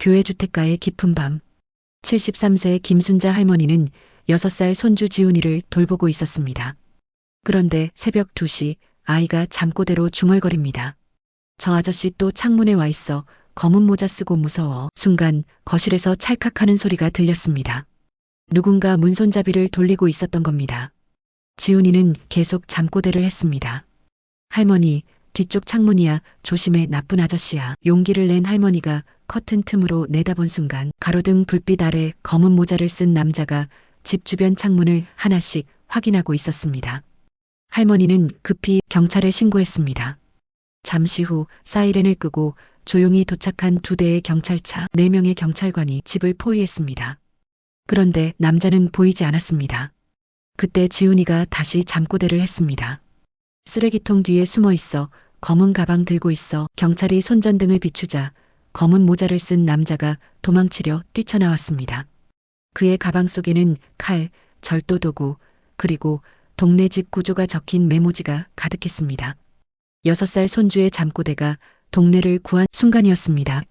교회 주택가의 깊은 밤. 73세 김순자 할머니는 6살 손주 지훈이를 돌보고 있었습니다. 그런데 새벽 2시 아이가 잠꼬대로 중얼거립니다. 저 아저씨 또 창문에 와 있어 검은 모자 쓰고 무서워. 순간 거실에서 찰칵하는 소리가 들렸습니다. 누군가 문손잡이를 돌리고 있었던 겁니다. 지훈이는 계속 잠꼬대를 했습니다. 할머니, 뒤쪽 창문이야. 조심해, 나쁜 아저씨야. 용기를 낸 할머니가 커튼 틈으로 내다본 순간 가로등 불빛 아래 검은 모자를 쓴 남자가 집 주변 창문을 하나씩 확인하고 있었습니다. 할머니는 급히 경찰에 신고했습니다. 잠시 후 사이렌을 끄고 조용히 도착한 두 대의 경찰차, 네 명의 경찰관이 집을 포위했습니다. 그런데 남자는 보이지 않았습니다. 그때 지훈이가 다시 잠꼬대를 했습니다. 쓰레기통 뒤에 숨어 있어 검은 가방 들고 있어 경찰이 손전등을 비추자 검은 모자를 쓴 남자가 도망치려 뛰쳐나왔습니다. 그의 가방 속에는 칼, 절도 도구, 그리고 동네 집 구조가 적힌 메모지가 가득했습니다. 여섯 살 손주의 잠꼬대가 동네를 구한 순간이었습니다.